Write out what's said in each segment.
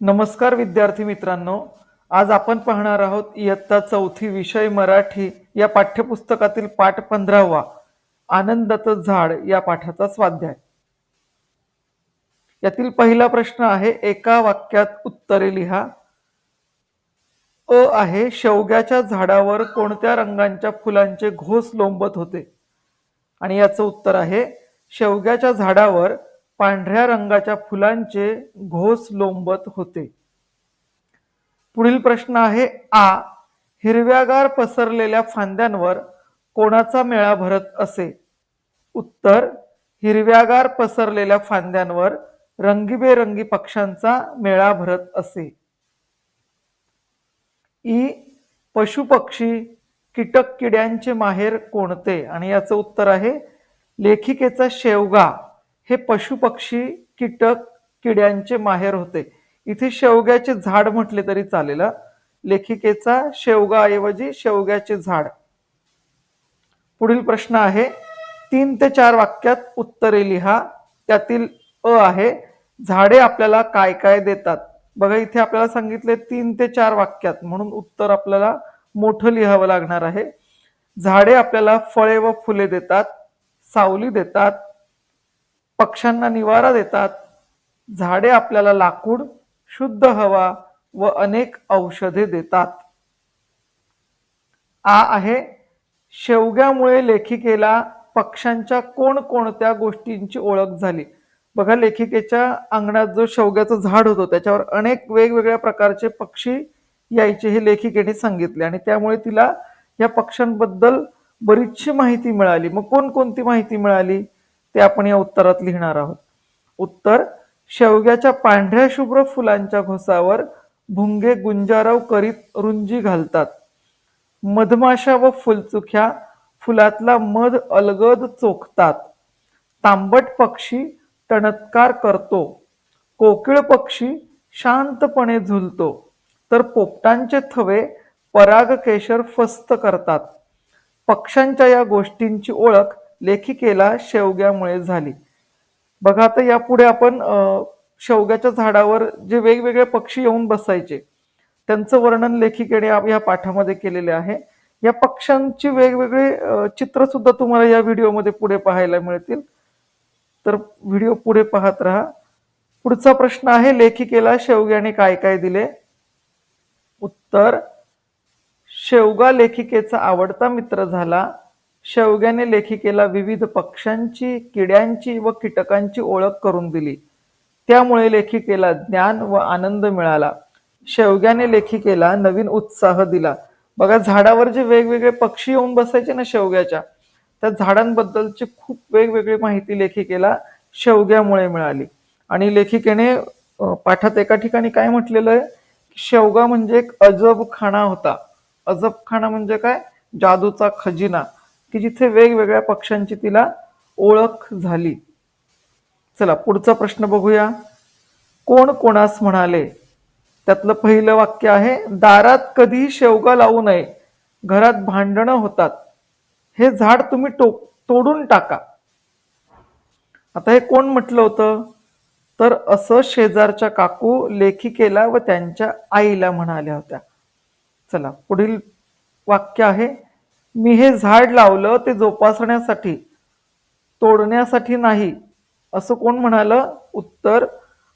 नमस्कार विद्यार्थी मित्रांनो आज आपण पाहणार आहोत इयत्ता चौथी विषय मराठी या पाठ्यपुस्तकातील पाठ पंधरावा आनंदाचं झाड या पाठाचा स्वाध्याय. यातील पहिला प्रश्न आहे एका वाक्यात उत्तरे लिहा. अ आहे शेवग्याच्या झाडावर कोणत्या रंगांच्या फुलांचे घोस लोंबत होते? आणि याचं उत्तर आहे शेवग्याच्या झाडावर पांढऱ्या रंगाच्या फुलांचे घोस लोंबत होते. पुढील प्रश्न आहे आ. हिरव्यागार पसरलेल्या फांद्यांवर कोणाचा मेळा भरत असे? उत्तर हिरव्यागार पसरलेल्या फांद्यांवर रंगीबेरंगी पक्ष्यांचा मेळा भरत असे. ई. पशुपक्षी कीटक किड्यांचे माहेर कोणते? आणि याचं उत्तर आहे लेखिकेचा शेवगा. हे पशुपक्षी कीटक किड्यांचे माहेर होते. इथे शेवग्याचे झाड म्हटले तरी चालेल. लेखिकेचा शेवगा ऐवजी शेवग्याचे झाड. पुढील प्रश्न आहे तीन ते चार वाक्यात उत्तरे लिहा. त्यातील अ आहे झाडे आपल्याला काय काय देतात? बघा इथे आपल्याला सांगितले तीन ते चार वाक्यात म्हणून उत्तर आपल्याला मोठं लिहावं लागणार आहे. झाडे आपल्याला फळे व फुले देतात सावली देतात पक्ष्यांना निवारा देतात. झाडे आपल्याला लाकूड शुद्ध हवा व अनेक औषधे देतात. आ आहे शेवग्यामुळे लेखिकेला पक्ष्यांच्या कोणकोणत्या गोष्टींची ओळख झाली? बघा लेखिकेच्या अंगणात जो शेवग्याचं झाड होतं त्याच्यावर अनेक वेगवेगळ्या प्रकारचे पक्षी यायचे हे लेखिकेने सांगितले आणि त्यामुळे तिला या पक्ष्यांबद्दल बरीचशी माहिती मिळाली. मग कोणकोणती माहिती मिळाली? ते आपण या उत्तरात लिहिणार आहोत. उत्तर शेवग्याच्या पांढऱ्या शुभ्र फुलांच्या घोसावर भुंगे गुंजारव करीत रुंजी घालतात. मधमाशा व फुलचुक्या फुलातला मध अलगद चोखतात. तांबट पक्षी टणत्कार करतो. कोकिळ पक्षी शांतपणे झुलतो. तर पोपटांचे थवे परागकेशर फस्त करतात. पक्ष्यांच्या या गोष्टींची ओळख लेखिकेला शेवग्यामुळे झाली. बघा आता यापुढे आपण शेवग्याच्या झाडावर जे वेगवेगळे पक्षी येऊन बसायचे त्यांचं वर्णन लेखिकेने या पाठामध्ये केलेले आहे. या पक्ष्यांची वेगवेगळे चित्र सुद्धा तुम्हाला या व्हिडिओमध्ये पुढे पाहायला मिळतील. तर व्हिडिओ पुढे पाहत राहा. पुढचा प्रश्न आहे लेखिकेला शेवग्याने काय काय दिले? उत्तर शेवगा लेखिकेचा आवडता मित्र झाला. शेवग्याने लेखिकेला विविध पक्ष्यांची किड्यांची व कीटकांची ओळख करून दिली. त्यामुळे लेखिकेला ज्ञान व आनंद मिळाला. शेवग्याने लेखिकेला नवीन उत्साह दिला. बघा झाडावर जे वेगवेगळे पक्षी येऊन बसायचे ना शेवग्याच्या त्या झाडांबद्दलची खूप वेगवेगळी माहिती लेखिकेला शेवग्यामुळे मिळाली. आणि लेखिकेने पाठात एका ठिकाणी काय म्हटलेलं आहे? शेवगा म्हणजे एक अजबखाना होता. अजबखाना म्हणजे काय? जादूचा खजिना. की जिथे वेगवेगळ्या पक्षांची तिला ओळख झाली. चला पुढचा प्रश्न बघूया. कोण कोणास म्हणाले? त्यातलं पहिलं वाक्य आहे दारात कधीही शेवगा लावू नये. घरात भांडणं होतात. हे झाड तुम्ही टो तोडून टाका. आता हे कोण म्हटलं होतं? तर असं शेजारच्या काकू लेखिकेला व त्यांच्या आईला म्हणाल्या होत्या. चला पुढील वाक्य आहे मी हे झाड लावलं ते जोपासण्यासाठी तोडण्यासाठी नाही असं कोण म्हणालं? उत्तर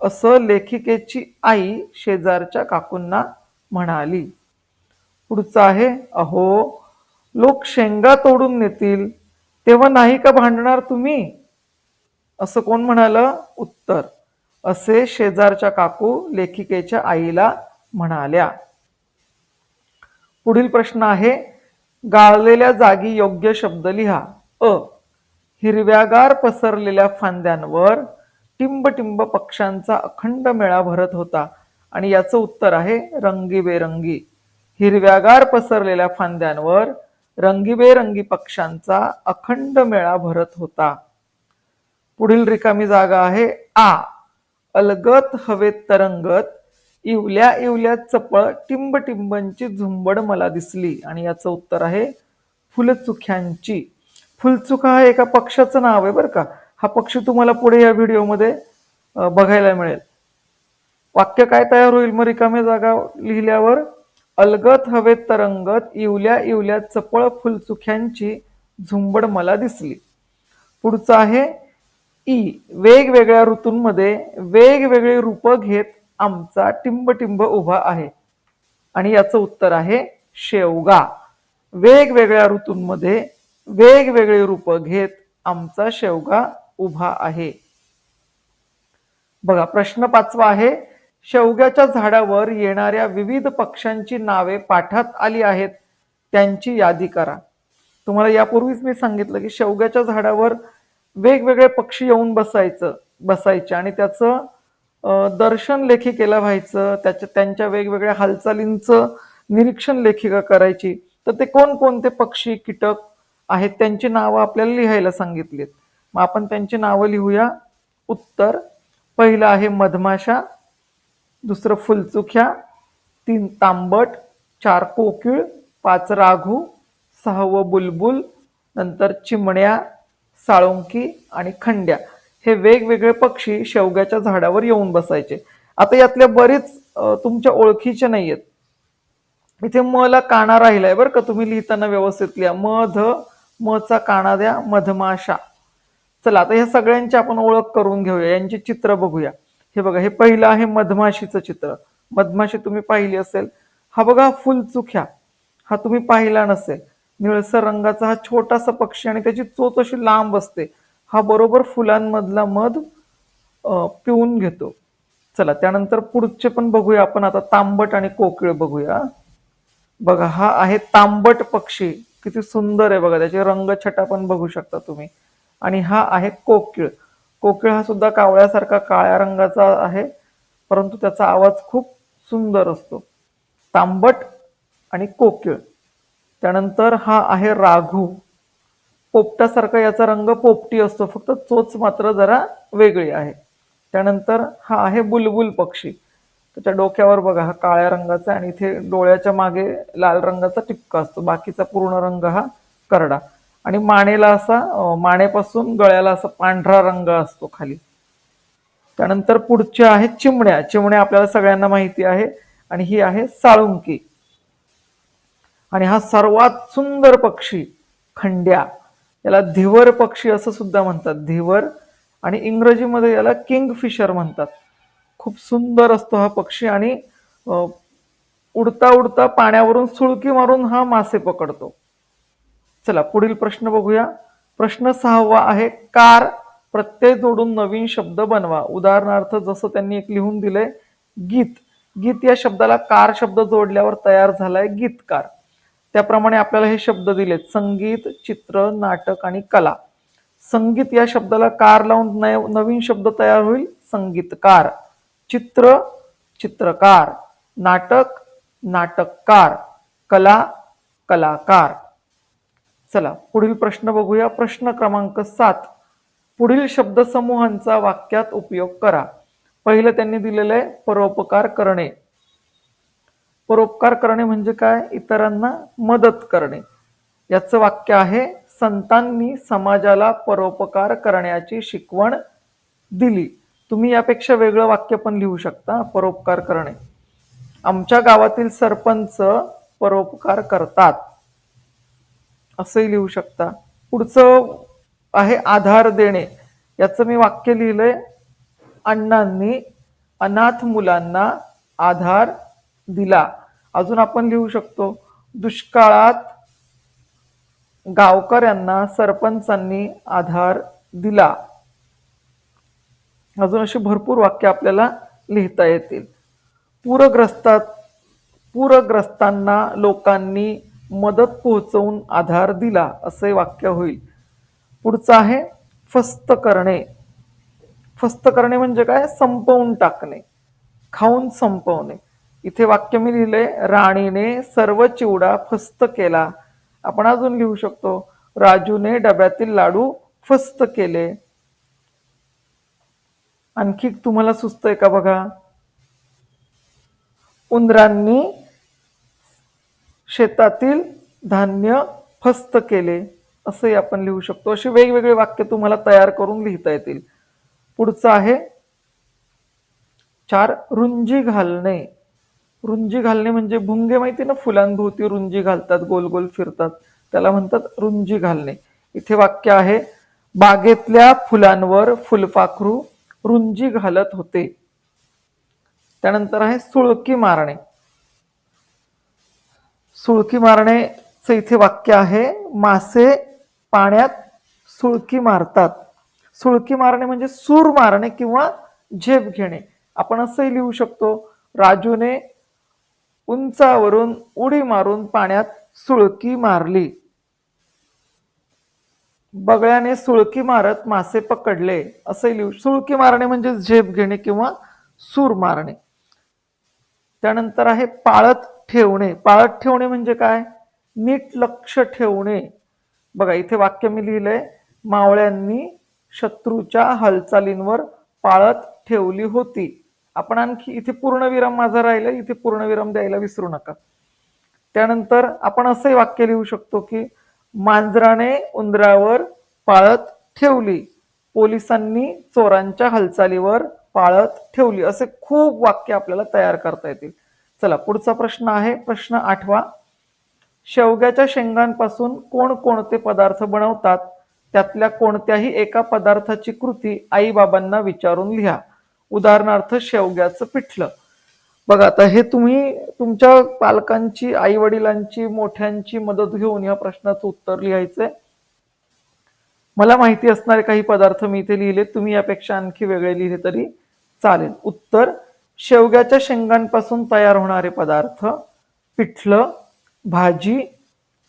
असं लेखिकेची आई शेजारच्या काकूंना म्हणाली. पुढचं आहे अहो लोक शेंगा तोडून नेतील तेव्हा नाही का भांडणार तुम्ही? असं कोण म्हणालं? उत्तर असे शेजारच्या काकू लेखिकेच्या आईला म्हणाल्या. पुढील प्रश्न आहे गाळलेल्या जागी योग्य शब्द लिहा. अ. हिरव्यागार पसरलेल्या फांद्यांवर टिंबटिंब पक्ष्यांचा अखंड मेळा भरत होता आणि याचं उत्तर आहे रंगीबेरंगी. हिरव्यागार पसरलेल्या फांद्यांवर रंगीबेरंगी पक्ष्यांचा अखंड मेळा भरत होता. पुढील रिकामी जागा आहे आ. अलगत हवेत तरंगत इवल्या इवल्या चपळ टिंबटिंबांची झुंबड मला दिसली. आणि याचं उत्तर आहे फुलचुख्यांची. फुलचुखा हा एका पक्षाचं नाव आहे बरं का. हा पक्षी तुम्हाला पुढे या व्हिडिओमध्ये बघायला मिळेल. वाक्य काय तयार होईल? मग रिकाम्या जागा लिहिल्यावर अलगत हवेत तरंगत इवल्या इवल्या चपळ फुलचुख्यांची झुंबड मला दिसली. पुढचं आहे ई वेगवेगळ्या ऋतूंमध्ये वेगवेगळी रूपं घेत आमचा टिंबटिंब उभा आहे. आणि याचं उत्तर आहे शेवगा. वेगवेगळ्या ऋतूंमध्ये वेगवेगळी रूपं घेत आमचा शेवगा उभा आहे. बघा प्रश्न पाचवा आहे. शेवग्याच्या झाडावर येणाऱ्या विविध पक्ष्यांची नावे पाठात आली आहेत. त्यांची यादी करा. तुम्हाला यापूर्वीच मी सांगितलं की शेवग्याच्या झाडावर वेगवेगळे पक्षी येऊन बसायचं बसायचे आणि त्याचं दर्शन लेखिकेला व्हायचं त्याच्या त्यांच्या वेगवेगळ्या हालचालींचं निरीक्षण लेखिका करायची. तर ते कोणकोणते पक्षी कीटक आहेत त्यांची नावं आपल्याला लिहायला सांगितलीत. मग आपण त्यांची नावं लिहूया. उत्तर पहिलं आहे मधमाशा दुसरं फुलचुख्या तीन तांबट चार कोकिळ पाच राघू सहावं बुलबुल नंतर चिमण्या साळुंकी आणि खंड्या. हे वेगवेगळे पक्षी शेवग्याच्या झाडावर येऊन बसायचे. आता यातल्या बरेच तुमच्या ओळखीचे नाही आहेत इथे म ला काना राहिलाय बरं का तुम्ही लिहिताना व्यवस्थित लिहा. म ध म चा काना द्या मधमाशा चला आता ह्या सगळ्यांची आपण ओळख करून घेऊया यांची चित्र बघूया. हे बघा हे पहिलं आहे मधमाशीचं चित्र. मधमाशी तुम्ही पाहिली असेल. हा बघा फुलचुख्या. हा तुम्ही पाहिला नसेल. निळसर रंगाचा हा छोटासा पक्षी आणि त्याची चोच अशी लांब असते. हा बरोबर फुलांमधला मध पिऊन घेतो. चला त्यानंतर पुढचे पण बघूया आपण. आता तांबट आणि कोकिळ बघूया. बघा हा आहे तांबट पक्षी. किती सुंदर आहे बघा त्याचे रंगछटा पण बघू शकता तुम्ही. आणि हा आहे कोकिळ. कोकिळ हा सुद्धा कावळ्यासारखा काळ्या रंगाचा आहे परंतु त्याचा आवाज खूप सुंदर असतो. तांबट आणि कोकिळ. त्यानंतर हा आहे राघू. पोपटासारखा याचा रंग पोपटी असतो. फक्त चोच मात्र जरा वेगळी आहे. त्यानंतर हा आहे बुलबुल पक्षी. त्याच्या डोक्यावर बघा हा काळ्या रंगाचा आणि इथे डोळ्याच्या मागे लाल रंगाचा टिपका असतो. बाकीचा पूर्ण रंग हा करडा. आणि मानेला असा मानेपासून गळ्याला असा पांढरा रंग असतो खाली. त्यानंतर पुढच्या आहेत चिमण्या. चिमण्या आपल्याला सगळ्यांना माहिती आहे. आणि ही आहे साळुंकी. आणि हा सर्वात सुंदर पक्षी खंड्या. याला धिवर पक्षी असं सुद्धा म्हणतात. धिवर आणि इंग्रजीमध्ये याला किंग फिशर म्हणतात. खूप सुंदर असतो हा पक्षी आणि उडता उडता पाण्यावरून सुळकी मारून हा मासे पकडतो. चला पुढील प्रश्न बघूया. प्रश्न सहावा आहे कार प्रत्यय जोडून नवीन शब्द बनवा. उदाहरणार्थ जसं त्यांनी एक लिहून दिलंय गीत. गीत या शब्दाला कार शब्द जोडल्यावर तयार झालाय गीतकार. त्याप्रमाणे आपल्याला हे शब्द दिलेत संगीत चित्र नाटक आणि कला. संगीत या शब्दाला कार लावून नवीन शब्द तयार होईल संगीतकार. चित्र चित्रकार. नाटक नाटककार. कला कलाकार. चला पुढील प्रश्न बघूया. प्रश्न क्रमांक सात. पुढील शब्दसमूहांचा वाक्यात उपयोग करा. पहिलं त्यांनी दिलेलं आहे परोपकार करणे. परोपकार करणे म्हणजे काय? इतरांना मदत करणे. याचं वाक्य आहे संतांनी समाजाला परोपकार करण्याची शिकवण दिली. तुम्ही यापेक्षा वेगळं वाक्य पण लिहू शकता परोपकार करणे. आमच्या गावातील सरपंच परोपकार करतात. असंही लिहू शकता. पुढचं आहे आधार देणे. याचं मी वाक्य लिहिलंय अण्णांनी अनाथ मुलांना आधार दिला. अजून आपण लिहू शकतो दुष्काळात गावकऱ्यांना सरपंचांनी आधार दिला. अजून अशी भरपूर वाक्य आपल्याला लिहिता येतील. पूरग्रस्तात पूरग्रस्तांना लोकांनी मदत पोहोचवून आधार दिला असे वाक्य होईल. पुढचं आहे फस्त करणे. फस्त करणे म्हणजे काय? संपवून टाकणे. खाऊन संपवणे. इथे वाक्य मी लिहिलंय राणीने सर्व चिवडा फस्त केला. आपण अजून लिहू शकतो राजूने डब्यातील लाडू फस्त केले. आणखी तुम्हाला सुचतंय का बघा? उंदरांनी शेतातील धान्य फस्त केले. असंही आपण लिहू शकतो. अशी वेगवेगळे वाक्य तुम्हाला तयार करून लिहिता येतील. पुढचं आहे चार रुंजी घालणे. रुंजी घालणे म्हणजे भुंगे माहिती ना? फुलांभोवती रुंजी घालतात गोल गोल फिरतात. त्याला म्हणतात रुंजी घालणे. इथे वाक्य आहे बागेतल्या फुलांवर फुलपाखरू रुंजी घालत होते. त्यानंतर आहे सुळकी मारणे. सुळकी मारण्याचं इथे वाक्य आहे मासे पाण्यात सुळकी मारतात. सुळकी मारणे म्हणजे सूर मारणे किंवा झेप घेणे. आपण असंही लिहू शकतो राजूने उंचावरून उडी मारून पाण्यात सुळकी मारली. बगळ्याने सुळकी मारत मासे पकडले. असे लिहू सुळकी मारणे म्हणजे झेप घेणे किंवा सूर मारणे. त्यानंतर आहे पाळत ठेवणे. पाळत ठेवणे म्हणजे काय? नीट लक्ष ठेवणे. बघा इथे वाक्य मी लिहिलंय मावळ्यांनी शत्रूच्या हालचालींवर पाळत ठेवली होती. आपण आणखी इथे पूर्णविराम माझा राहिला इथे पूर्णविराम द्यायला विसरू नका. त्यानंतर आपण असंही वाक्य लिहू शकतो की मांजराने उंदरावर पाळत ठेवली पोलिसांनी चोरांच्या हालचालीवर पाळत ठेवली असे खूप वाक्य आपल्याला तयार करता येतील. चला पुढचा प्रश्न आहे प्रश्न आठवा. शेवग्याच्या शेंगांपासून कोणकोणते पदार्थ बनवतात? त्यातल्या कोणत्याही एका पदार्थाची कृती आईबाबांना विचारून लिहा. उदाहरणार्थ शेवग्याचं पिठलं. बघा आता हे तुम्ही तुमच्या पालकांची आई वडिलांची मोठ्यांची मदत घेऊन या प्रश्नाचं उत्तर लिहायचंय. मला माहिती असणारे काही पदार्थ मी इथे लिहिले तुम्ही यापेक्षा आणखी वेगळे लिहिले तरी चालेल. उत्तर शेवग्याच्या शेंगांपासून तयार होणारे पदार्थ पिठलं भाजी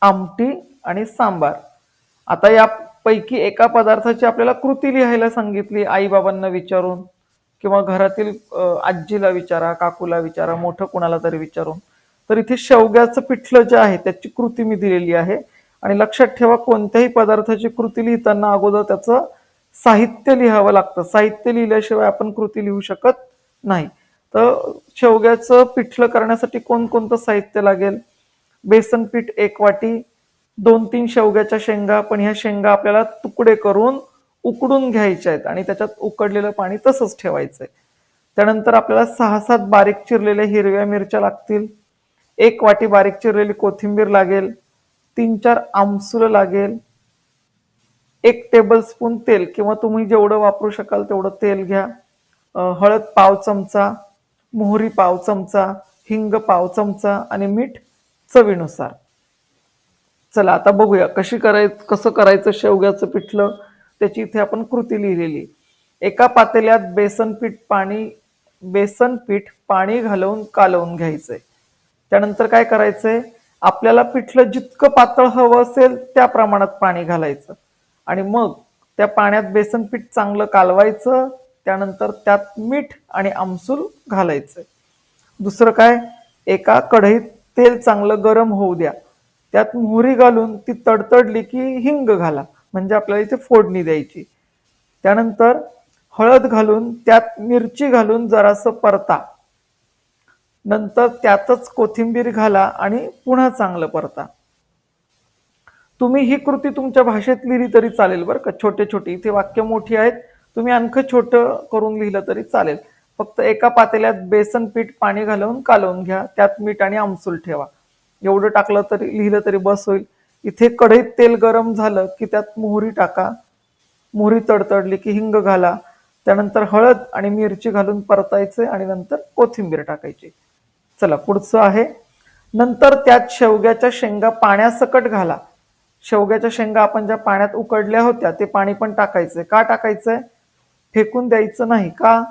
आमटी आणि सांबार. आता यापैकी एका पदार्थाची आपल्याला कृती लिहायला सांगितली आई बाबांना विचारून. किंवा घरातील आजीला विचारा काकूला विचारा मोठं कुणाला तरी विचारून. तर इथे शेवग्याचं पिठलं जे आहे त्याची कृती मी दिलेली आहे. आणि लक्षात ठेवा कोणत्याही पदार्थाची कृती लिहिताना अगोदर त्याचं साहित्य लिहावं लागतं. साहित्य लिहिल्याशिवाय आपण कृती लिहू शकत नाही. तर शेवग्याचं पिठलं करण्यासाठी कोणकोणतं साहित्य लागेल? बेसन पीठ एक वाटी दोन तीन शेवग्याच्या शेंगा पण ह्या शेंगा आपल्याला तुकडे करून उकडून घ्यायच्या आहेत आणि त्याच्यात उकडलेलं पाणी तसंच ठेवायचंय. त्यानंतर आपल्याला सहा सात बारीक चिरलेल्या हिरव्या मिरच्या लागतील. एक वाटी बारीक चिरलेली कोथिंबीर लागेल. तीन चार आमसुलं लागेल. एक टेबलस्पून तेल किंवा तुम्ही जेवढं वापरू शकाल तेवढं तेल घ्या. हळद पाव चमचा मोहरी पाव चमचा हिंग पाव चमचा आणि मीठ चवीनुसार. चला आता बघूया कशी कराय कसं करायचं शेवग्याचं पिठलं. त्याची इथे आपण कृती लिहिलेली एका पातेल्यात बेसन पीठ पाणी बेसन पीठ पाणी घालवून कालवून घ्यायचंय. त्यानंतर काय करायचंय? आपल्याला पिठलं जितकं पातळ हवं असेल त्या प्रमाणात पाणी घालायचं. आणि मग त्या पाण्यात बेसन पीठ चांगलं कालवायचं त्यानंतर त्यात मीठ आणि आमसूल घालायचं दुसरं काय? एका कढईत तेल चांगलं गरम होऊ द्या. त्यात मोहरी घालून ती तडतडली की हिंग घाला. म्हणजे आपल्याला इथे फोडणी द्यायची. त्यानंतर हळद घालून त्यात मिरची घालून जरासं परता. नंतर त्यातच कोथिंबीर घाला आणि पुन्हा चांगलं परता. तुम्ही ही कृती तुमच्या भाषेत लिहिली तरी चालेल बरं का. छोटे छोटे. इथे वाक्य मोठी आहेत. तुम्ही आणखं छोटं करून लिहिलं तरी चालेल. फक्त एका पातेल्यात बेसन पीठ पाणी घालून कालवून घ्या. त्यात मीठ आणि आमसूल ठेवा. एवढं टाकलं तरी लिहिलं तरी बस होईल. इथे कढईत तेल गरम झालं की त्यात मोहरी टाका. मोहरी तडतडली की हिंग घाला. त्यानंतर हळद आणि मिरची घालून परतायचे आणि नंतर कोथिंबीर टाकायची. चला पुढचं आहे. नंतर त्यात शेवग्याच्या शेंगा पाण्यासकट घाला. शेवग्याच्या शेंगा आपण ज्या पाण्यात उकडल्या होत्या ते पाणी पण टाकायचंय का टाकायचंय फेकून द्यायचं नाही का?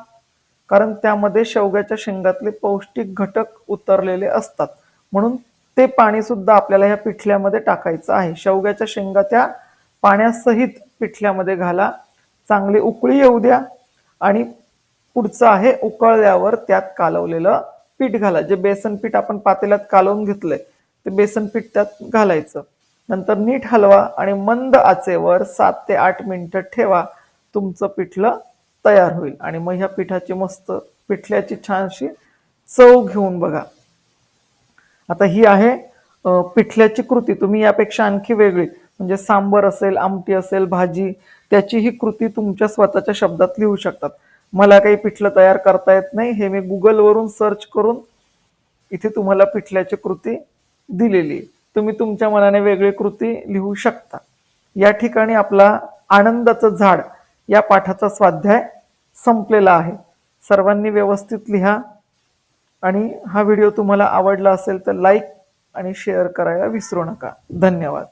कारण त्यामध्ये शेवग्याच्या शेंगातले पौष्टिक घटक उतरलेले असतात. म्हणून ते पाणी सुद्धा आपल्याला ह्या पिठल्यामध्ये टाकायचं आहे. शेवग्याच्या शेंगा त्या पाण्यासहित पिठल्यामध्ये घाला. चांगली उकळी येऊ द्या. आणि पुढचं आहे उकळल्यावर त्यात कालवलेलं पीठ घाला. जे बेसन पीठ आपण पातेल्यात कालवून घेतलंय ते बेसन पीठ त्यात घालायचं. नंतर नीट हलवा आणि मंद आचेवर सात ते आठ मिनिटं ठेवा. तुमचं पिठलं तयार होईल. आणि मग ह्या पिठाची मस्त पिठल्याची छानशी चव घेऊन बघा. आता ही आहे पिठल्याची कृती. तुम्ही यापेक्षा आणखी वेगळी म्हणजे सांबर असेल आमटी असेल भाजी त्याची ही कृती तुमच्या स्वतःच्या शब्दात लिहू शकतात. मला काही पिठलं तयार करता येत नाही हे मी गुगलवरून सर्च करून इथे तुम्हाला पिठल्याची कृती दिलेली आहे. तुम्ही तुमच्या मनाने वेगळी कृती लिहू शकता. या ठिकाणी आपला आनंदाचं झाड या पाठाचा स्वाध्याय संपलेला आहे. सर्वांनी व्यवस्थित लिहा. आणि हा व्हिडिओ तुम्हाला आवडला असेल तर लाईक आणि शेअर करायला विसरू नका. धन्यवाद.